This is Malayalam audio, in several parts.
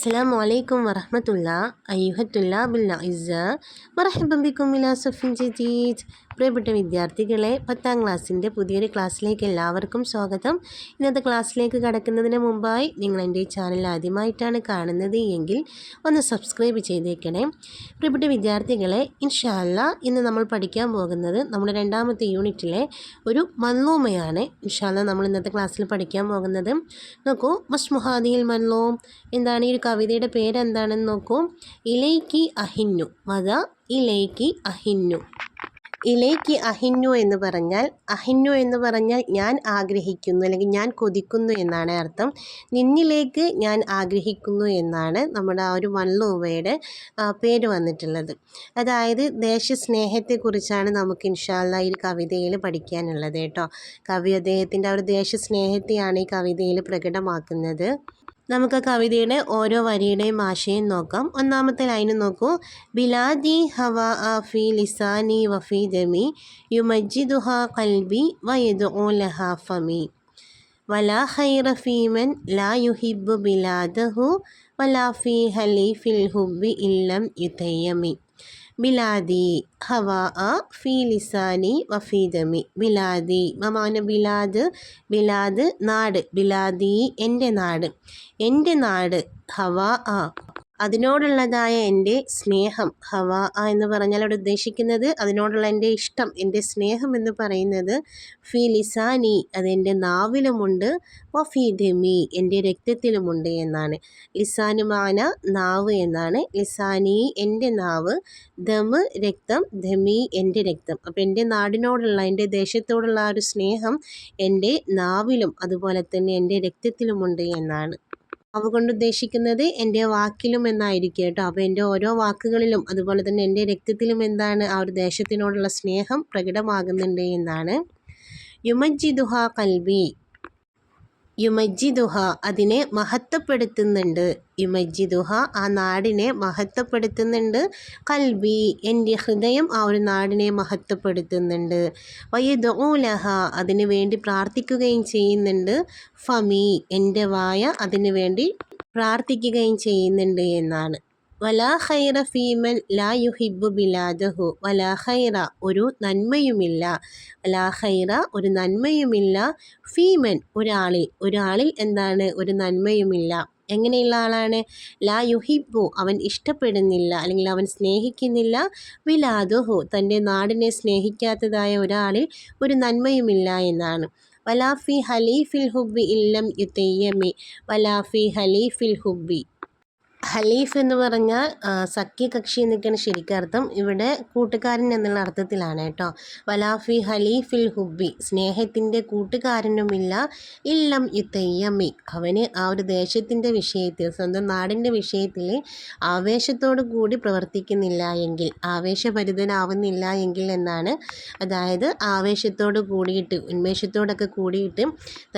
السلام عليكم ورحمة الله. أيها الطلاب الأعزاء مرحبا بكم إلى صف جديد. പ്രിയപ്പെട്ട വിദ്യാർത്ഥികളെ പത്താം ക്ലാസ്സിന്റെ പുതിയൊരു ക്ലാസ്സിലേക്ക് എല്ലാവർക്കും സ്വാഗതം. ഇന്നത്തെ ക്ലാസ്സിലേക്ക് കടക്കുന്നതിന് മുമ്പായി നിങ്ങൾ എന്റെ ചാനൽ ആദ്യമായിട്ടാണ് കാണുന്നത് എങ്കിൽ ഒന്ന് സബ്സ്ക്രൈബ് ചെയ്തേക്കണേ. പ്രിയപ്പെട്ട വിദ്യാർത്ഥികളെ ഇൻഷാല്ല ഇന്ന് നമ്മൾ പഠിക്കാൻ പോകുന്നത് നമ്മുടെ രണ്ടാമത്തെ യൂണിറ്റിലെ ഒരു മൻലൂമയാണ്. ഇൻഷാല്ല നമ്മൾ ഇന്നത്തെ ക്ലാസ്സിൽ പഠിക്കാൻ പോകുന്നത്. നോക്കൂ മസ്മുഹാദിയിൽ മൻലോം എന്താണ് ഈ ഒരു കവിതയുടെ പേരെന്താണെന്ന് നോക്കൂ. ഇലൈക്കി അഹിന്നു മത ഇലൈക്കി അഹിന്നു. ഇലേക്ക് അഹിന്നു എന്ന് പറഞ്ഞാൽ അഹിന്നു എന്ന് പറഞ്ഞാൽ ഞാൻ ആഗ്രഹിക്കുന്നു അല്ലെങ്കിൽ ഞാൻ കൊതിക്കുന്നു എന്നാണ് അർത്ഥം. നിന്നിലേക്ക് ഞാൻ ആഗ്രഹിക്കുന്നു എന്നാണ് നമ്മുടെ ആ ഒരു വള്ളൂവയുടെ പേര് വന്നിട്ടുള്ളത്. അതായത് ദേശസ്നേഹത്തെക്കുറിച്ചാണ് നമുക്ക് ഇൻഷാല്ല ഈ കവിതയിൽ പഠിക്കാനുള്ളത് കേട്ടോ. കവി അദ്ദേഹത്തിന്റെ ആ ഒരു ദേശസ്നേഹത്തെയാണ് ഈ കവിതയിൽ പ്രകടമാക്കുന്നത്. നമുക്ക് കവിതയുടെ ഓരോ വരിയുടെയും ആശയം നോക്കാം. ഒന്നാമത്തെ ലൈന് നോക്കൂ. ബിലാദി ഹവ ഫി ലിസാനി വഫി ദമി യുമജിദുഹ കൽബി വയദു ലഹ ഫമി വലാ ഖൈറ ഫീമൻ ലാ യുഹിബ് ബിലാദഹു വലാ ഫി ഹലി ഫിൽ ഹുബി ഇല്ലം യുതയ്യമി ബിലാദി ഹവാ ഫീ ലിസാനി വഫീദമി ബിലാദി മമാന ബിലാദ് ബിലാദ് നാട് ബിലാദി എന്റെ നാട്. എന്റെ നാട് ഹവാ അതിനോടുള്ളതായ എന്റെ സ്നേഹം ഹവ എന്ന് പറഞ്ഞാൽ അവിടെ ഉദ്ദേശിക്കുന്നത് അതിനോടുള്ള എന്റെ ഇഷ്ടം എന്റെ സ്നേഹം എന്ന് പറയുന്നത് ഫി ലിസാനി അതെന്റെ നാവിലുമുണ്ട് വഫി ദമി എന്റെ രക്തത്തിലുമുണ്ട് എന്നാണ്. ലിസാനുമാന നാവ് എന്നാണ്. ലിസാനി എന്റെ നാവ് ദമ് രക്തം ധമി എന്റെ രക്തം. അപ്പോൾ എന്റെ നാടിനോടുള്ള എന്റെ ദേശത്തോടുള്ള ആ ഒരു സ്നേഹം എന്റെ നാവിലും അതുപോലെ തന്നെ എന്റെ രക്തത്തിലുമുണ്ട് എന്നാണ്. കൊണ്ട് ഉദ്ദേശിക്കുന്നത് എന്റെ വാക്കിലും എന്നായിരിക്കും കേട്ടോ. അപ്പോൾ എന്റെ ഓരോ വാക്കുകളിലും അതുപോലെ തന്നെ എന്റെ രക്തത്തിലും എന്താണ് ആ ഒരു ദേശത്തിനോടുള്ള സ്നേഹം പ്രകടമാകുന്നുണ്ട് എന്നാണ്. യുമജിദുഹ കൽബി. യുമജിദുഹ അതിനെ മഹത്വപ്പെടുത്തുന്നുണ്ട്. യുമജിദുഹ ആ നാടിനെ മഹത്വപ്പെടുത്തുന്നുണ്ട്. കൽബി എന്റെ ഹൃദയം ആ ഒരു നാടിനെ മഹത്വപ്പെടുത്തുന്നുണ്ട്. വയദൂലഹ അതിനു വേണ്ടി പ്രാർത്ഥിക്കുകയും ചെയ്യുന്നുണ്ട്. ഫമി എന്റെ വായ അതിനു വേണ്ടി പ്രാർത്ഥിക്കുകയും ചെയ്യുന്നുണ്ട് എന്നാണ്. വലാ ഖൈറ ഫീമൻ ലാ യുഹിബു ബിലാദഹു. വലാ ഖൈറ ഒരു നന്മയുമില്ല. വലാ ഖൈറ ഒരു നന്മയുമില്ല. ഫീമൻ ഒരാളിൽ ഒരാളിൽ എന്താണ്? ഒരു നന്മയുമില്ല. എങ്ങനെയുള്ള ആളാണ്? ലാ യുഹിബു അവൻ ഇഷ്ടപ്പെടുന്നില്ല അല്ലെങ്കിൽ അവൻ സ്നേഹിക്കുന്നില്ല. വിലാദുഹു തന്റെ നാടിനെ സ്നേഹിക്കാത്തതായ ഒരാളിൽ ഒരു നന്മയുമില്ല എന്നാണ്. വലാഫി ഹലീഫിൽ ഹുബി ഇല്ലം യുത്തയ്യമി വലാഫി ഹലീഫിൽ ഹുബി ഹലീഫ് എന്ന് പറഞ്ഞാൽ സഖ്യകക്ഷി എന്നൊക്കെയാണ് ശരിക്കും അർത്ഥം. ഇവിടെ കൂട്ടുകാരൻ എന്നുള്ള അർത്ഥത്തിലാണ് കേട്ടോ. വലാഫി ഹലീഫിൽ ഹുബി സ്നേഹത്തിന്റെ കൂട്ടുകാരനുമില്ല. ഇല്ലം യുത്തയ്യമ്മി. അവന് ആ ഒരു ദേശത്തിന്റെ വിഷയത്തിൽ സ്വന്തം നാടിന്റെ വിഷയത്തിൽ ആവേശത്തോടു കൂടി പ്രവർത്തിക്കുന്നില്ല എങ്കിൽ ആവേശഭരിതനാവുന്നില്ല എങ്കിൽ എന്നാണ്. അതായത് ആവേശത്തോട് കൂടിയിട്ട് ഉന്മേഷത്തോടൊക്കെ കൂടിയിട്ട്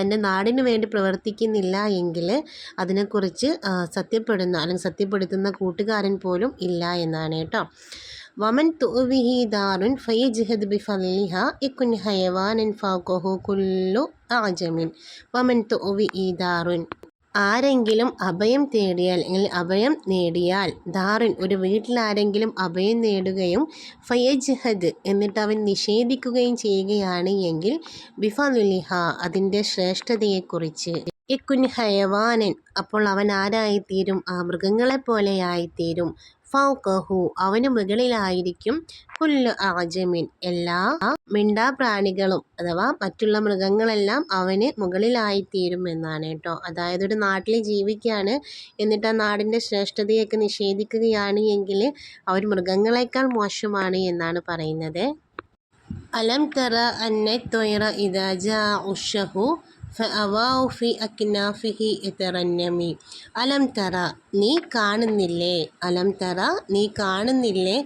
തന്റെ നാടിന് വേണ്ടി പ്രവർത്തിക്കുന്നില്ല എങ്കിൽ അതിനെക്കുറിച്ച് സത്യപ്പെടുന്ന അല്ലെങ്കിൽ സത്യപ്പെടുത്തുന്ന കൂട്ടുകാരൻ പോലും ഇല്ല എന്നാണ് കേട്ടോ. വമൻ തുവിഹി ദാറുൻ ഫയജ്ഹദ് ബിഫലിഹ ഇക്കുൻ ഹയവാനൻ ഫാക്കോഹു കുല്ലു ആജമിൻ വമൻ ദാറുൻ ആരെങ്കിലും അഭയം തേടിയാൽ അല്ലെങ്കിൽ അഭയം നേടിയാൽ ദാറിൻ ഒരു വീട്ടിൽ ആരെങ്കിലും അഭയം നേടുകയും ഫയജ്ഹദ് എന്നിട്ട് അവൻ നിഷേധിക്കുകയും ചെയ്യുകയാണ് എങ്കിൽ ബിഫലുലിഹ അതിന്റെ ശ്രേഷ്ഠതയെക്കുറിച്ച്. ഇക്കുൻ ഹയവാനൻ അപ്പോൾ അവൻ ആരായിത്തീരും? ആ മൃഗങ്ങളെപ്പോലെയായിത്തീരും. ഫൗക്കഹു അവന് മുകളിലായിരിക്കും. കുല്ലു ആജമിൻ എല്ലാ മിണ്ടാപ്രാണികളും അഥവാ മറ്റുള്ള മൃഗങ്ങളെല്ലാം അവന് മുകളിലായിത്തീരും എന്നാണ് കേട്ടോ. അതായത് ഒരു നാട്ടിൽ ജീവിക്കുകയാണ് എന്നിട്ട് ആ നാടിന്റെ ശ്രേഷ്ഠതയൊക്കെ നിഷേധിക്കുകയാണ് എങ്കിൽ അവർ മൃഗങ്ങളെക്കാൾ മോശമാണ് എന്നാണ് പറയുന്നത്. അലം തറ അന്നെ തൊയറ ഇതാജ ഉഷഹു. ഫി അക്നാഫിഹി ഇതറന്നമി. അലം തറ നീ കാണുന്നില്ലേ? അലം തറ നീ കാണുന്നില്ലേ?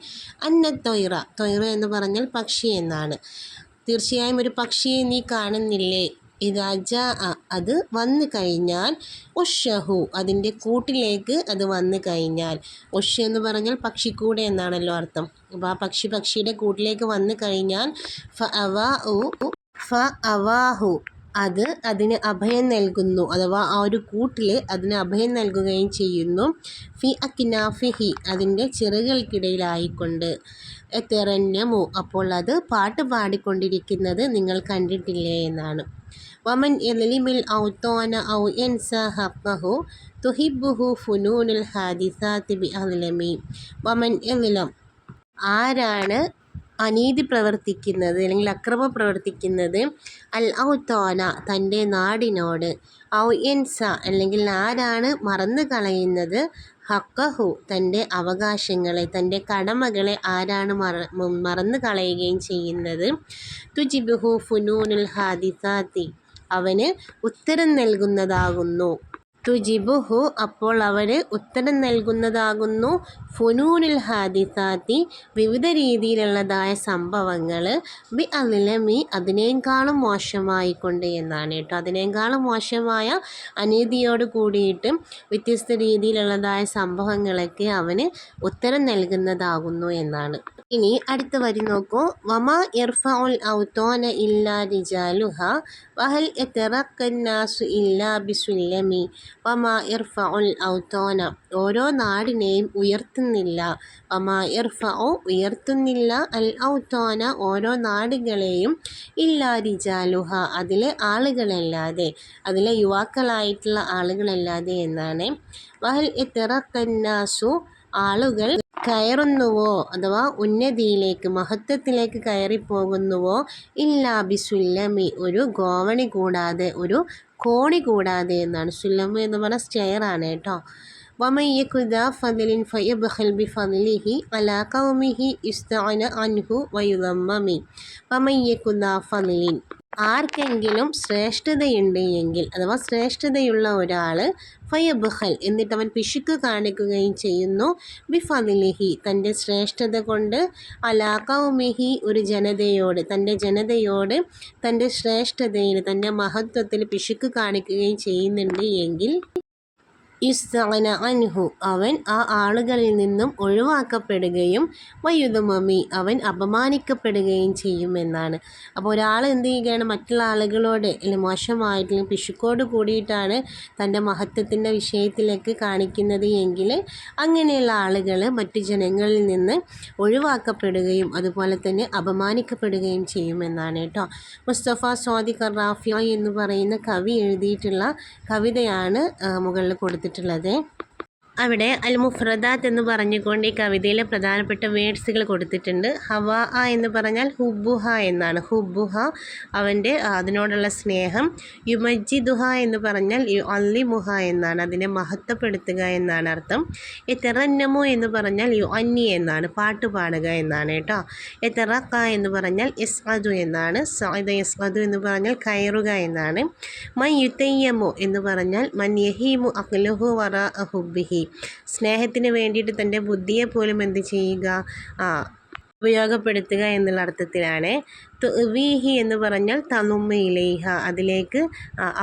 അന്ന തൊയ്റ. തൊയ്റ എന്ന് പറഞ്ഞാൽ പക്ഷി എന്നാണ്. തീർച്ചയായും ഒരു പക്ഷിയെ നീ കാണുന്നില്ലേ? ഇതാജ അത് വന്നു കഴിഞ്ഞാൽ ഉഷഹു അതിന്റെ കൂട്ടിലേക്ക് അത് വന്നു കഴിഞ്ഞാൽ. ഉഷ എന്ന് പറഞ്ഞാൽ പക്ഷിക്കൂടെ എന്നാണല്ലോ അർത്ഥം. അപ്പോൾ ആ പക്ഷി പക്ഷിയുടെ കൂട്ടിലേക്ക് വന്നു കഴിഞ്ഞാൽ ഫ അവ ഫ അവാഹു അത് അതിന് അഭയം നൽകുന്നു അഥവാ ആ ഒരു കൂട്ടിൽ അതിന് അഭയം നൽകുകയും ചെയ്യുന്നു. ഫി അക്കിനാഫിഹി അതിന്റെ ചിറകൾക്കിടയിലായിക്കൊണ്ട് തെറന്നമു അപ്പോൾ അത് പാട്ട് പാടിക്കൊണ്ടിരിക്കുന്നത് നിങ്ങൾ കണ്ടിട്ടില്ലേ എന്നാണ്. വമൻ എലിമിൽ ഔത്തോന ഔ എൻ സഹു തുഹിബുഹു ഫുനൂനുൽ ഹാദിസാത്തി ബി അലമി വമൻ എലിലം ആരാണ് അനീതി പ്രവർത്തിക്കുന്നത് അല്ലെങ്കിൽ അക്രമം പ്രവർത്തിക്കുന്നത് അൽ ഔത്താന തന്റെ നാടിനോട്. ഔ എൻസ അല്ലെങ്കിൽ ആരാണ് മറന്നു കളയുന്നത്? ഹക്കഹു തന്റെ അവകാശങ്ങളെ തന്റെ കടമകളെ ആരാണ് മറ മറന്നു കളയുകയും ചെയ്യുന്നത്? തുജിബുഹു ഫുനൂനുൽ ഹാദിസാത്തി അവന് ഉത്തരം നൽകുന്നതാകുന്നു. തുജിബുഹു അപ്പോൾ അവന് ഉത്തരം നൽകുന്നതാകുന്നു. ഫുനൂനുൽ ഹാദിസാത്തി വിവിധ രീതിയിലുള്ളതായ സംഭവങ്ങൾ ബി അലിലമി അതിനേക്കാളും മോശമായിക്കൊണ്ട് എന്നാണ് കേട്ടോ. അതിനേക്കാളും മോശമായ അനീതിയോട് കൂടിയിട്ട് വ്യത്യസ്ത രീതിയിലുള്ളതായ സംഭവങ്ങളൊക്കെ അവന് ഉത്തരം നൽകുന്നതാകുന്നു എന്നാണ്. ഇനി അടുത്ത വരി നോക്കൂ. വമ ഇർഫഉൽ ഔത്തോന ഇല്ലാ റിജാലുഹ വഹൽ എത്തറക്കന്നാസു ഇല്ലാ ബിസുല്ലമി വമ ഇർഫ ഉൽ ഔത്തോന ഓരോ നാടിനെയും ഉയർത്തുന്നില്ല. വമ ഇർഫഉ ഉയർത്തുന്നില്ല. അൽ ഔത്തോന ഓരോ നാടുകളെയും ഇല്ലാ റിജാലുഹ അതിലെ ആളുകളല്ലാതെ അതിലെ യുവാക്കളായിട്ടുള്ള ആളുകളല്ലാതെ എന്നാണ്. വഹൽ എത്തിറക്കന്നാസു ആളുകൾ കയറുന്നുവോ അഥവാ ഉന്നതിയിലേക്ക് മഹത്വത്തിലേക്ക് കയറിപ്പോകുന്നുവോ? ഇല്ലാ ബിസുല്ലമി ഒരു ഗോവണി കൂടാതെ ഒരു കോണി കൂടാതെ എന്നാണ്. സുല്ലമി എന്ന് പറഞ്ഞാൽ സ്റ്റെയറാണ് കേട്ടോ. വമയ്യക്കുദ ഫതിലിൻ ഫയബ്ഖൽ ബിഫദ്ലിഹി അലാ ഖൗമിഹി ഇസ്തഅന അൻഹു വയുദമ്മമി വമയ്യക്കുദ ഫതിലിൻ ആർക്കെങ്കിലും ശ്രേഷ്ഠതയുണ്ട് എങ്കിൽ അഥവാ ശ്രേഷ്ഠതയുള്ള ഒരാൾ ഫയബുഹൽ എന്നിട്ട് അവൻ പിശുക്ക് കാണിക്കുകയും ചെയ്യുന്നു ബിഫലിഹി തന്റെ ശ്രേഷ്ഠത കൊണ്ട് അലാക്കൗമിഹി ഒരു ജനതയോട് തന്റെ ജനതയോട് തന്റെ ശ്രേഷ്ഠതയിൽ തന്റെ മഹത്വത്തിൽ പിശുക്ക് കാണിക്കുകയും ചെയ്യുന്നുണ്ട് എങ്കിൽ ഇസ്തഅന അൻഹു. അവൻ ആ ആളുകളിൽ നിന്നും ഒഴിവാക്കപ്പെടുകയും വയുതമമി അവൻ അപമാനിക്കപ്പെടുകയും ചെയ്യുമെന്നാണ്. അപ്പോൾ ഒരാൾ എന്ത് ചെയ്യുകയാണ്? മറ്റുള്ള ആളുകളോട് മോശമായിട്ടുള്ള പിശുക്കോട് കൂടിയിട്ടാണ് തന്റെ മഹത്വത്തിന്റെ വിഷയത്തിലേക്ക് കാണിക്കുന്നത് എങ്കിൽ അങ്ങനെയുള്ള ആളുകൾ മറ്റു ജനങ്ങളിൽ നിന്ന് ഒഴിവാക്കപ്പെടുകയും അതുപോലെ തന്നെ അപമാനിക്കപ്പെടുകയും ചെയ്യുമെന്നാണ് കേട്ടോ. മുസ്തഫ സ്വാദി ഖറാഫിയ എന്ന് പറയുന്ന കവി എഴുതിയിട്ടുള്ള കവിതയാണ് മുകളിൽ കൊടുത്തിട്ടുള്ളത്. കൊടുത്തിട്ടുള്ളത് അവിടെ അൽ മുഫ്രദാത്ത് എന്ന് പറഞ്ഞുകൊണ്ട് ഈ കവിതയിലെ പ്രധാനപ്പെട്ട വേഡ്സുകൾ കൊടുത്തിട്ടുണ്ട്. ഹവ ആ എന്ന് പറഞ്ഞാൽ ഹുബുഹ എന്നാണ്. ഹുബുഹ അവന്റെ അതിനോടുള്ള സ്നേഹം. യുമജിദുഹ എന്ന് പറഞ്ഞാൽ യു അല്ലിമുഹ എന്നാണ്. അതിനെ മഹത്വപ്പെടുത്തുക എന്നാണ് അർത്ഥം. എതെറന്നമു എന്ന് പറഞ്ഞാൽ യു അന്നി എന്നാണ്. പാട്ട് പാടുക എന്നാണ് കേട്ടോ. എത്തറക്ക എന്ന് പറഞ്ഞാൽ എസ് അതു എന്നാണ്. എസ് അതു എന്ന് പറഞ്ഞാൽ കയറുക എന്നാണ്. മൻ യുത്തയ്യമു എന്ന് പറഞ്ഞാൽ മൻ യഹീമു അഖ്ലുഹു വറ ഹുബിഹി സ്നേഹത്തിന് വേണ്ടിയിട്ട് തന്റെ ബുദ്ധിയെ പോലും എന്ത് ചെയ്യുക ആ ഉപയോഗപ്പെടുത്തുക എന്നുള്ള അർത്ഥത്തിലാണ്. വീഹി എന്ന് പറഞ്ഞാൽ തനുമ്മയിലേഹ അതിലേക്ക്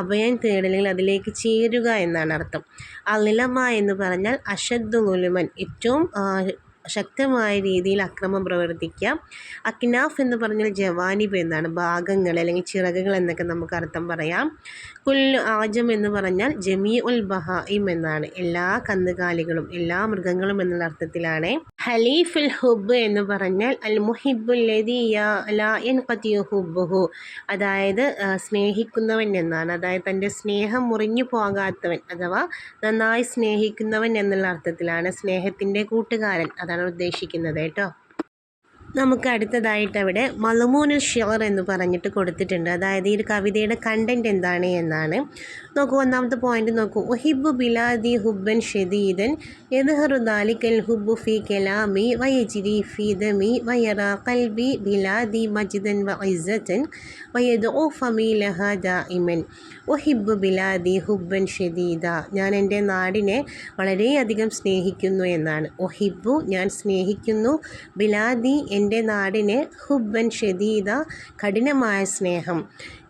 അഭയം തേടലെങ്കിൽ അതിലേക്ക് ചേരുക എന്നാണ് അർത്ഥം. അലിലമ എന്ന് പറഞ്ഞാൽ അശദ് ഉലുമൻ ഏറ്റവും ശക്തമായ രീതിയിൽ അക്രമം പ്രവർത്തിക്കാം അക്നാഫ് എന്ന് പറഞ്ഞാൽ ജവാനിബ് എന്നാണ് ഭാഗങ്ങൾ അല്ലെങ്കിൽ ചിറകുകൾ എന്നൊക്കെ നമുക്ക് അർത്ഥം പറയാം. കുൽ ആജം എന്ന് പറഞ്ഞാൽ ജമീ ഉൽ ബഹായിം എന്നാണ്. എല്ലാ കന്നുകാലികളും എല്ലാ മൃഗങ്ങളും എന്നുള്ള അർത്ഥത്തിലാണ്. ഹലീഫുൽ ഹുബ് എന്ന് പറഞ്ഞാൽ അൽ മുഹിബുൽ ഹുബുഹു അതായത് സ്നേഹിക്കുന്നവൻ എന്നാണ്. അതായത് തന്റെ സ്നേഹം മുറിഞ്ഞു പോകാത്തവൻ അഥവാ നന്നായി സ്നേഹിക്കുന്നവൻ എന്നുള്ള അർത്ഥത്തിലാണ് സ്നേഹത്തിന്റെ കൂട്ടുകാരൻ. അതാണ് ഉദ്ദേശിക്കുന്നത് കേട്ടോ. നമുക്ക് അടുത്തതായിട്ട് അവിടെ മലമൂനുൽ ഷിയർ എന്ന് പറഞ്ഞിട്ട് കൊടുത്തിട്ടുണ്ട്. അതായത് ഈ ഒരു കവിതയുടെ കണ്ടന്റ് എന്താണ് എന്നാണ്. നോക്കൂ ഒന്നാമത്തെ പോയിന്റ് നോക്കൂ. ഒഹിബു ബിലാദി ഹുബൻ ഷെദീദൻ യദ്ഹറു ദാലിക്കൽ ഹുബു ഫി കലാമി വയജിരി ഫി ദമി വയറ കൽബി ബിലാദി മജിദൻ വ ഫമി ലഹ ദ ഇമൻ ഒഹിബു ബിലാദി ഹുബൻ ഷെദീദ ഞാൻ എന്റെ നാടിനെ വളരെയധികം സ്നേഹിക്കുന്നു എന്നാണ്. ഒഹിബു ഞാൻ സ്നേഹിക്കുന്നു. ബിലാദി എന്റെ നാടിനെ ഹുബ്ബൻ ഷദീദ കഠിനമായ സ്നേഹം.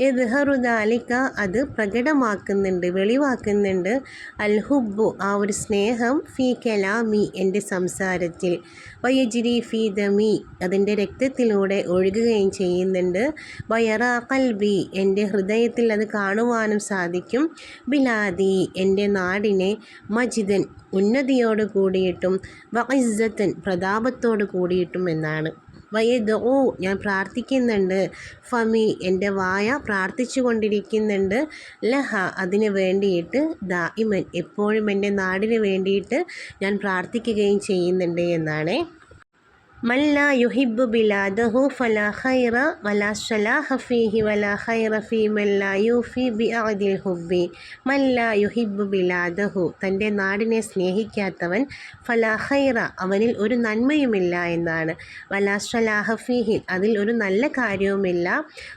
എദ്ഹറുദാലിക്ക അത് പ്രകടമാക്കുന്നുണ്ട് വെളിവാക്കുന്നുണ്ട്. അൽ ഹുബ്ബു ആ ഒരു സ്നേഹം ഫി കലാമി എന്റെ സംസാരത്തിൽ. വയജിരി ഫീ ദമി അതിന്റെ രക്തത്തിലൂടെ ഒഴുകുകയും ചെയ്യുന്നുണ്ട്. വയറ കൽബി എന്റെ ഹൃദയത്തിൽ അത് കാണുവാനും സാധിക്കും. ബിലാദി എന്റെ നാടിനെ മജിദൻ ഉന്നതിയോട് കൂടിയിട്ടും വൈസത്തൻ പ്രതാപത്തോട് കൂടിയിട്ടും എന്നാണ്. വയദോ ഞാൻ പ്രാർത്ഥിക്കുന്നുണ്ട്. ഫമി എന്റെ വായ പ്രാർത്ഥിച്ചു കൊണ്ടിരിക്കുന്നുണ്ട് ലഹ അതിന് വേണ്ടിയിട്ട് ദായിമൻ എപ്പോഴും എന്റെ നാടിന് വേണ്ടിയിട്ട് ഞാൻ പ്രാർത്ഥിക്കുകയും ചെയ്യുന്നുണ്ട് എന്നാണ്. മല്ല യുഹിബ് ബിലാദഹു ഫലാ ഖൈറ വലാ സലാഹ ഫീഹി വലാ ഖൈറ ഫീ മല്ല യുഫി ബി അദിൽ ഹുബി മല്ല ബിലാദഹു തന്റെ നാടിനെ സ്നേഹിക്കാത്തവൻ ഫലാ ഖൈറ അവനിൽ ഒരു നന്മയുമില്ല എന്നാണ്. വലാ സലാഹ ഫീഹി അതിൽ ഒരു നല്ല കാര്യവുമില്ല.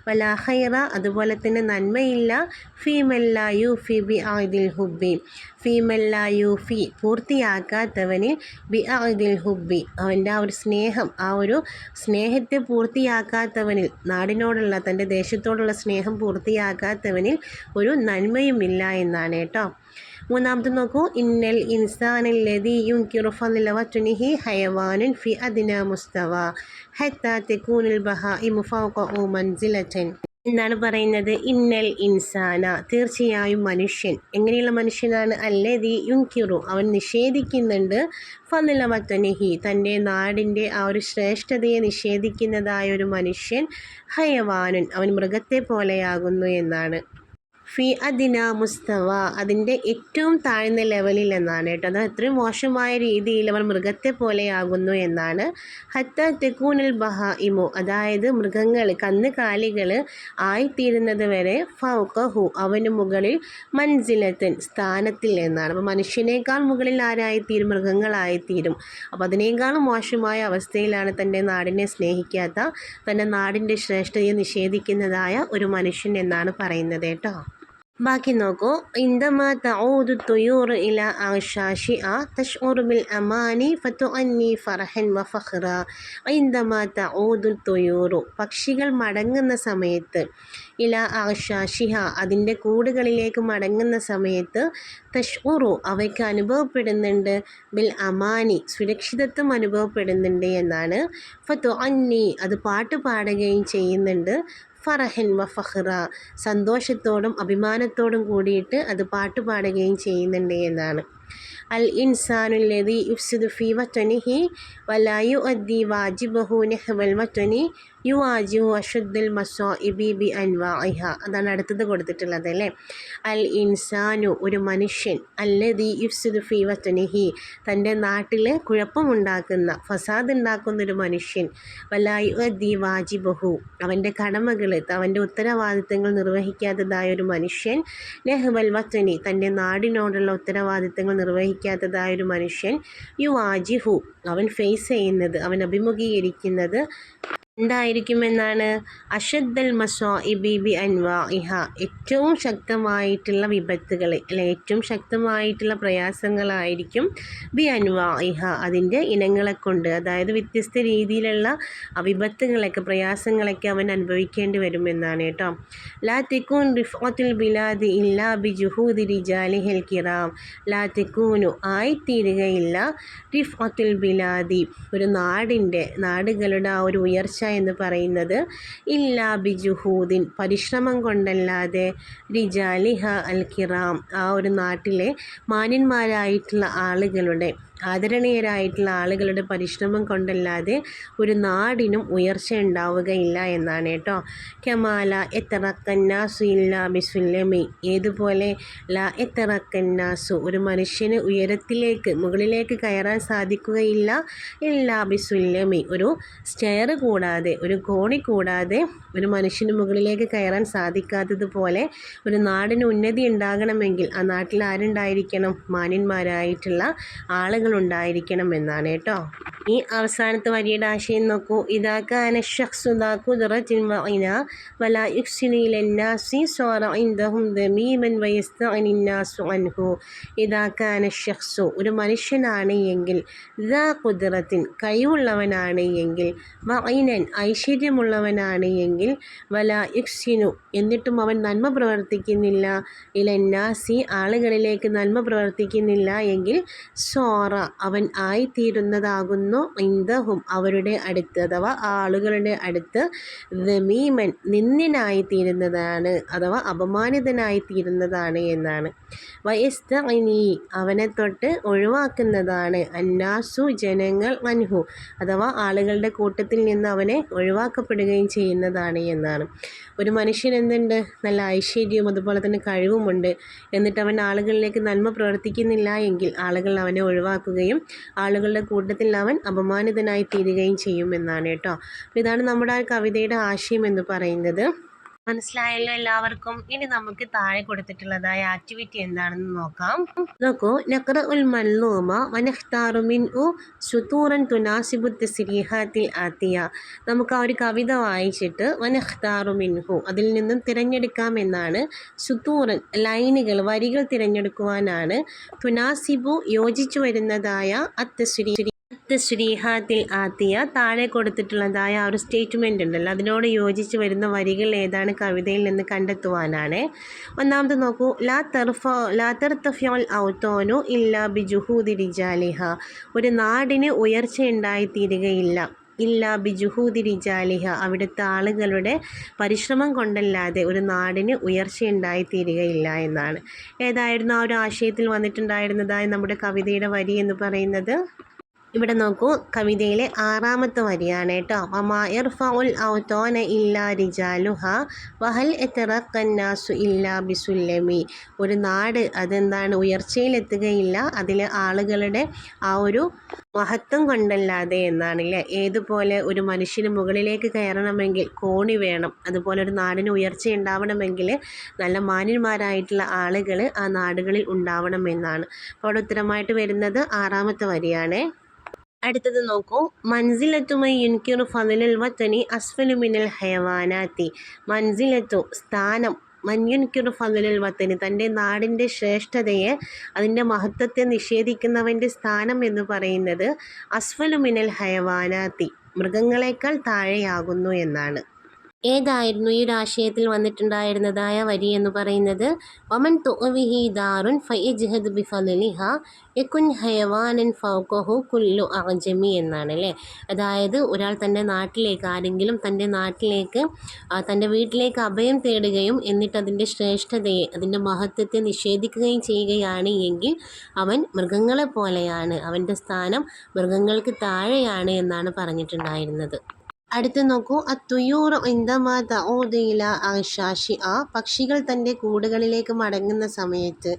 വലാ ഖൈറ അതുപോലെ തന്നെ നന്മയില്ല. ഫീ മല്ല യുഫി ബി അദിൽ ഹുബി ഫീമല്ല യൂഫി പൂർത്തിയാക്കാത്തവനിൽ ബി അദിൽ ഹുബി അവന്റെ ആ ഒരു സ്നേഹം സ്നേഹം ആ ഒരു സ്നേഹത്തെ പൂർത്തിയാക്കാത്തവനിൽ നാടിനോടുള്ള തന്റെ ദേശത്തോടുള്ള സ്നേഹം പൂർത്തിയാക്കാത്തവനിൽ ഒരു നന്മയുമില്ല എന്നാണ് കേട്ടോ. മൂന്നാമത് നോക്കൂ. ഇന്നൽ ഇൻസാനിൽ ലതിയും കിറുഫിലവറ്റുനിഹി ഹയവാനുൻ ഫി അദിന മുസ്തവ ഹത്താ തെക്കൂനിൽ ബഹ ഇമുഫ ഓ മൻസിലറ്റൻ എന്താണ് പറയുന്നത്? ഇന്നൽ ഇൻസാന. തീർച്ചയായും മനുഷ്യൻ. എങ്ങനെയുള്ള മനുഷ്യനാണ്? അല്ലതി യുൻകിറു. അവൻ നിഷേധിക്കുന്നുണ്ട്. ഫന്നില വത്തനിഹി തന്റെ നാടിന്റെ ആ ഒരു ശ്രേഷ്ഠതയെ നിഷേധിക്കുന്നതായ ഒരു മനുഷ്യൻ ഹയവാനൻ. അവൻ മൃഗത്തെ പോലെയാകുന്നു എന്നാണ്. ഫി അദിന മുസ്തവ. അതിന്റെ ഏറ്റവും താഴ്ന്ന ലെവലിൽ എന്നാണ് കേട്ടോ. അത് അത്രയും മോശമായ രീതിയിൽ അവർ മൃഗത്തെ പോലെയാകുന്നു എന്നാണ്. ഹത്ത തെക്കൂനൽ ബഹ ഇമു അതായത് മൃഗങ്ങൾ കന്നുകാലികൾ ആയിത്തീരുന്നത് വരെ ഫൗക്കഹു അവന് മുകളിൽ മൻസിലത്തൻ സ്ഥാനത്തിൽ എന്നാണ് അപ്പോൾ മനുഷ്യനേക്കാൾ മുകളിൽ ആരായിത്തീരും? മൃഗങ്ങളായിത്തീരും. അപ്പോൾ അതിനേക്കാളും മോശമായ അവസ്ഥയിലാണ് തന്റെ നാടിനെ സ്നേഹിക്കാത്ത തന്റെ നാടിന്റെ ശ്രേഷ്ഠതയെ നിഷേധിക്കുന്നതായ ഒരു മനുഷ്യൻ എന്നാണ് പറയുന്നത് കേട്ടോ. ബാക്കി നോക്കൂ ഇന്ദമ തഊദു തുയൂർ ഇല തഷ്ഉർ ബിൽ അമാനി ഫതുഅന്നി ഫറഹൻ വ ഫഖ്റ ഇന്ദമ തഊദു തുയൂറു പക്ഷികൾ മടങ്ങുന്ന സമയത്ത് ഇല ആഷാഷിഹ അതിന്റെ കൂടുകളിലേക്ക് മടങ്ങുന്ന സമയത്ത് തഷ്ഊറു അവയ്ക്ക് അനുഭവപ്പെടുന്നുണ്ട്. ബിൽ അമാനി സുരക്ഷിതത്വം അനുഭവപ്പെടുന്നുണ്ട് എന്നാണ്. ഫത്തു അന്നി അത് പാട്ട് പാടുകയും ചെയ്യുന്നുണ്ട്. ഫറഹൻ വ ഫഹ്റ സന്തോഷത്തോടും അഭിമാനത്തോടും കൂടിയിട്ട് അത് പാട്ട് പാടുകയും ചെയ്യുന്നുണ്ട് എന്നാണ്. അൽ ഇൻസാനുല്ലതി യുഫ്സിദു ഫി വത്തനിഹി വലായു അദ്ദി വാജിബഹു നെഹ്വൽ വത്തനി യു ആജിഹു അഷുദ്ദുൽ മസോ ഇബി ബി അൻവാഹ അതാണ് അടുത്തത് കൊടുത്തിട്ടുള്ളത് അല്ലേ? അൽ ഇൻസാനു ഒരു മനുഷ്യൻ. അല്ലതി യുഫ്സിദു ഫി വത്തനിഹി തന്റെ നാട്ടിൽ കുഴപ്പമുണ്ടാക്കുന്ന ഫസാദ് ഉണ്ടാക്കുന്ന ഒരു മനുഷ്യൻ. വലായു അദ്ദി വാജിബഹു. അവന്റെ കടമകൾ അവന്റെ ഉത്തരവാദിത്തങ്ങൾ നിർവഹിക്കാത്തതായ ഒരു മനുഷ്യൻ നെഹ്വൽ വത്തനി തന്റെ നാടിനോടുള്ള ഉത്തരവാദിത്തങ്ങൾ നിർവഹിക്കാത്തതായ ഒരു മനുഷ്യൻ. യു വാജിഹു അവൻ ഫേസ് ചെയ്യുന്നത് അവൻ അഭിമുഖീകരിക്കുന്നത് എന്തായിരിക്കുമെന്നാണ് അഷദ്ദൽ മസോ ഇ ബി അൻവാഇഹ ഏറ്റവും ശക്തമായിട്ടുള്ള വിപത്തുകൾ അല്ലെ ഏറ്റവും ശക്തമായിട്ടുള്ള പ്രയാസങ്ങളായിരിക്കും ബി അൻവാ ഇഹ അതിന്റെ ഇനങ്ങളെ കൊണ്ട് അതായത് വ്യത്യസ്ത രീതിയിലുള്ള വിപത്തുകളൊക്കെ പ്രയാസങ്ങളൊക്കെ അവൻ അനുഭവിക്കേണ്ടി വരുമെന്നാണ് കേട്ടോ. ലാ തെക്കൂൻ റിഫോത്തിൽ ബിലാദി ഇല്ലാ ബി ജുഹൂദി റിജാലി ഹെൽ കിറാം. ലാ തെക്കൂനു ആയിത്തീരുകയില്ല റിഫോത്തിൽ ബിലാദി. ഒരു നാടിന്റെ നാടുകളുടെ ആ ഒരു ഉയർച്ച എന്ന് പറയുന്നത്. ഇല്ലാ ബിജുഹൂദിൻ പരിശ്രമം കൊണ്ടല്ലാതെ റിജാലിഹ അൽ കിറാം ആ ഒരു നാട്ടിലെ മാന്യന്മാരായിട്ടുള്ള ആളുകളുടെ ആദരണീയരായിട്ടുള്ള ആളുകളുടെ പരിശ്രമം കൊണ്ടല്ലാതെ ഒരു നാടിനും ഉയർച്ച ഉണ്ടാവുകയില്ല എന്നാണ് കേട്ടോ. കമാല എത്തറക്കന്നാസു ഇല്ല ബിസുല്ലമി ഏതുപോലെ ല എത്തറക്കന്നാസു ഒരു മനുഷ്യന് ഉയരത്തിലേക്ക് മുകളിലേക്ക് കയറാൻ സാധിക്കുകയില്ല. ഇല്ല ബിസുല്ലമി ഒരു സ്റ്റെയർ കൂടാതെ ഒരു കോണി കൂടാതെ ഒരു മനുഷ്യന് മുകളിലേക്ക് കയറാൻ സാധിക്കാത്തതുപോലെ ഒരു നാടിന് ഉന്നതി ഉണ്ടാകണമെങ്കിൽ ആ നാട്ടിൽ ആരുണ്ടായിരിക്കണം? മാന്യന്മാരായിട്ടുള്ള ആളുകൾ ഉണ്ടായിരിക്കണം എന്നാണ് കേട്ടോ. ഈ അവസാനത്തെ വരിയുടെ ആശയം നോക്കൂ. ഇതാക്കാന ദമീമൻ അൻഹു. ഇതാക്കാന ഷഖ്സു ഒരു മനുഷ്യനാണ് എങ്കിൽ ദാ കുദ്റത്തിൻ കഴിവുള്ളവനാണ് എങ്കിൽ വൈനൻ ഐശ്വര്യമുള്ളവനാണ് എങ്കിൽ വല യുക്സിനു എന്നിട്ടും അവൻ നന്മ പ്രവർത്തിക്കുന്നില്ല. ഇലന്നാസി ആളുകളിലേക്ക് നന്മ പ്രവർത്തിക്കുന്നില്ല എങ്കിൽ സോറ അവൻ ആയിത്തീരുന്നതാകുന്നു ഇന്ദഹും അവരുടെ അടുത്ത് അഥവാ ആളുകളുടെ അടുത്ത് ദമീമൻ നിന്നിനായി തീരുന്നതാണ് അഥവാ അപമാനിതനായി തീരുന്നതാണ് എന്നാണ്. വയസ്തഇനി അവനെ തൊട്ട് ഒഴിവാക്കുന്നതാണ്. അന്നാസു ജനങ്ങൾ അൻഹു അഥവാ ആളുകളുടെ കൂട്ടത്തിൽ നിന്ന് അവനെ ഒഴിവാക്കപ്പെടുകയും ചെയ്യുന്നതാണ് എന്നാണ്. ഒരു മനുഷ്യൻ എന്തുണ്ട്? നല്ല ഐശ്വര്യവും അതുപോലെ തന്നെ കഴിവുമുണ്ട്. എന്നിട്ട് അവൻ ആളുകളിലേക്ക് നന്മ പ്രവർത്തിക്കുന്നില്ല എങ്കിൽ ആളുകൾ അവനെ ഒഴിവാക്കുകയും ആളുകളുടെ കൂട്ടത്തിൽ അവൻ അപമാനിതനായി തീരുകയും ചെയ്യുമെന്നാണ് കേട്ടോ. അപ്പോൾ ഇതാണ് നമ്മുടെ ആ കവിതയുടെ ആശയം എന്ന് പറയുന്നത്. മനസ്സിലായല്ലോ എല്ലാവർക്കും. ഇനി നമുക്ക് താഴെ കൊടുത്തിട്ടുള്ളതായ ആക്ടിവിറ്റി എന്താണെന്ന് നോക്കാം. നോക്കൂ. നക്ര ഉൽ മല്ലൂമ വനഖ്താറു മിൻ ഉ സുതൂറൻ തുനാസിബു സിരിഹാത്തിൽ ആത്തിയ. നമുക്ക് ആ ഒരു കവിത വായിച്ചിട്ട് വനഖ്താറു മിൻഹു അതിൽ നിന്നും തിരഞ്ഞെടുക്കാമെന്നാണ് സുതൂറൻ ലൈനുകൾ വരികൾ തിരഞ്ഞെടുക്കുവാനാണ് തുനാസിബു യോജിച്ചു വരുന്നതായ അത്തസ്രീ തസ്രീഹാത്തിൽ ആത്തിയ താഴെ കൊടുത്തിട്ടുള്ളതായ ആ ഒരു സ്റ്റേറ്റ്മെന്റ് ഉണ്ടല്ലോ. അതിനോട് യോജിച്ച് വരുന്ന വരികൾ ഏതാണ്? കവിതയിൽ നിന്ന് കണ്ടെത്തുവാനാണ്. ഒന്നാമത് നോക്കൂ. ലാ തെർഫ ലാ തെർത്തഫ്യോൾ ഔത്തോനു ഇല്ല ബിജുഹൂദി റിജാലിഹ ഒരു നാടിന് ഉയർച്ചയുണ്ടായിത്തീരുകയില്ല ഇല്ല ബിജുഹൂദി റിജാലിഹ അവിടുത്തെ ആളുകളുടെ പരിശ്രമം കൊണ്ടല്ലാതെ ഒരു നാടിന് ഉയർച്ചയുണ്ടായിത്തീരുകയില്ല എന്നാണ്. ഏതായിരുന്നു ആ ഒരു ആശയത്തിൽ വന്നിട്ടുണ്ടായിരുന്നതായ നമ്മുടെ കവിതയുടെ വരി എന്ന് പറയുന്നത്? ഇവിടെ നോക്കൂ കവിതയിലെ ആറാമത്തെ വരിയാണ് കേട്ടോ. ഇല്ലാ വഹൽ ഇല്ലാ ബിസുല്ലമി. ഒരു നാട് അതെന്താണ്? ഉയർച്ചയിലെത്തുകയില്ല. അതിലെ ആളുകളുടെ ആ ഒരു മഹത്വം കൊണ്ടല്ലാതെ എന്നാണ് അല്ലേ ഏതുപോലെ ഒരു മനുഷ്യന് മുകളിലേക്ക് കയറണമെങ്കിൽ കോണി വേണം. അതുപോലെ ഒരു നാടിന് ഉയർച്ച ഉണ്ടാവണമെങ്കിൽ നല്ല മാന്യന്മാരായിട്ടുള്ള ആളുകൾ ആ നാടുകളിൽ ഉണ്ടാവണമെന്നാണ് അപ്പോൾ ഉത്തരമായിട്ട് വരുന്നത് ആറാമത്തെ വരിയാണ്. അടുത്തത് നോക്കൂ. മൻസിലത്തുമൈ വത്തനി അസ്ഫലു മിനൽ ഹയവാനാത്തി. മൻസിലത്തു സ്ഥാനം മഞ്ഞുൻകിറു ഫതിലിൽ വത്തനി തന്റെ നാടിന്റെ ശ്രേഷ്ഠതയെ അതിന്റെ മഹത്വത്തെ നിഷേധിക്കുന്നവന്റെ സ്ഥാനം എന്ന് പറയുന്നത് അസ്ഫലു മിനൽ ഹയവാനാത്തി മൃഗങ്ങളെക്കാൾ താഴെയാകുന്നു എന്നാണ്. ഏതായിരുന്നു ഈ ഒരു ആശയത്തിൽ വന്നിട്ടുണ്ടായിരുന്നതായ വരി എന്ന് പറയുന്നത്? ഒമൻ തുഅവിഹി ദാറുൻ ഫയജ്ഹദ് ബിഫലിഹ യക്കുൻ ഹയവാനൻ ഫൗക്കഹു കുല്ലു അജമി എന്നാണ് അല്ലേ? അതായത് ഒരാൾ തന്റെ നാട്ടിലേക്ക് ആരെങ്കിലും തന്റെ നാട്ടിലേക്ക് തന്റെ വീട്ടിലേക്ക് അഭയം തേടുകയും എന്നിട്ട് അതിന്റെ ശ്രേഷ്ഠതയെ അതിന്റെ മഹത്വത്തെ നിഷേധിക്കുകയും ചെയ്യുകയാണ് എങ്കിൽ അവൻ മൃഗങ്ങളെ പോലെയാണ് അവന്റെ സ്ഥാനം മൃഗങ്ങൾക്ക് താഴെയാണ് എന്നാണ് പറഞ്ഞിട്ടുണ്ടായിരുന്നത്. അടുത്ത് നോക്കൂ. അത്തുയൂർ ഇന്ദമാ തഊദില ആശാഷി ആ പക്ഷികൾ തന്റെ കൂടുകളിലേക്ക് മടങ്ങുന്ന സമയത്ത്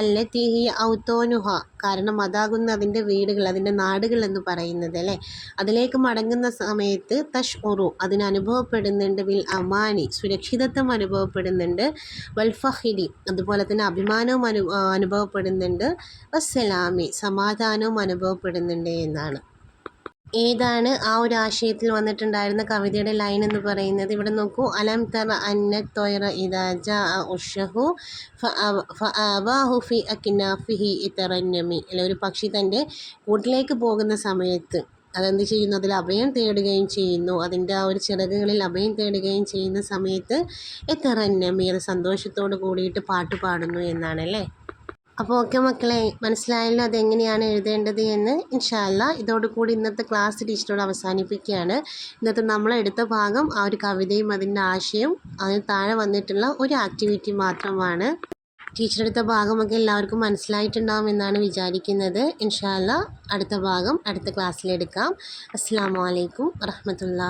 അല്ലെ തീഹിയ ഔത്തോനുഹ കാരണം അതാകുന്ന അതിന്റെ വീടുകൾ അതിന്റെ നാടുകൾ എന്ന് പറയുന്നത് അല്ലേ? അതിലേക്ക് മടങ്ങുന്ന സമയത്ത് തഷ് ഉറു അതിന് അനുഭവപ്പെടുന്നുണ്ട് വിൽ അമാനി സുരക്ഷിതത്വം അനുഭവപ്പെടുന്നുണ്ട് വൽഫഹിരി അതുപോലെ തന്നെ അഭിമാനവും അനു അനുഭവപ്പെടുന്നുണ്ട് വസ്സലാമി സമാധാനവും അനുഭവപ്പെടുന്നുണ്ട് എന്നാണ്. ഏതാണ് ആ ഒരു ആശയത്തിൽ വന്നിട്ടുണ്ടായിരുന്ന കവിതയുടെ ലൈൻ എന്ന് പറയുന്നത്? ഇവിടെ നോക്കൂ. അലം തറ അന്ന തൊയറ ഇതാജ ഉഷഹു ഫഅവാഹു ഫി അക്കിനാഫിഹി ഇത്തറന്നമി അല്ല ഒരു പക്ഷി തന്റെ കൂട്ടിലേക്ക് പോകുന്ന സമയത്ത് അതെന്ത് ചെയ്യുന്നു? അതിൽ അഭയം തേടുകയും ചെയ്യുന്നു. അതിന്റെ ആ ഒരു ചിറകുകളിൽ അഭയം തേടുകയും ചെയ്യുന്ന സമയത്ത് എത്തറന്നമി അത് സന്തോഷത്തോട് കൂടിയിട്ട് പാട്ട് പാടുന്നു എന്നാണല്ലേ അപ്പോൾ ഓക്കെ മക്കളെ മനസ്സിലായല്ലോ അതെങ്ങനെയാണ് എഴുതേണ്ടത് എന്ന്. ഇൻഷാല്ല ഇതോടുകൂടി ഇന്നത്തെ ക്ലാസ് ടീച്ചറോട് അവസാനിപ്പിക്കുകയാണ്. ഇന്നത്തെ നമ്മൾ എടുത്ത ഭാഗം ആ ഒരു കവിതയും അതിന്റെ ആശയവും അതിന് താഴെ വന്നിട്ടുള്ള ഒരു ആക്ടിവിറ്റി മാത്രമാണ്. ടീച്ചറെടുത്ത ഭാഗമൊക്കെ എല്ലാവർക്കും മനസ്സിലായിട്ടുണ്ടാവും എന്നാണ് വിചാരിക്കുന്നത്. ഇൻഷാല്ല അടുത്ത ഭാഗം അടുത്ത ക്ലാസ്സിലെടുക്കാം അസ്സാം വലൈക്കും വറഹമത്തുള്ള.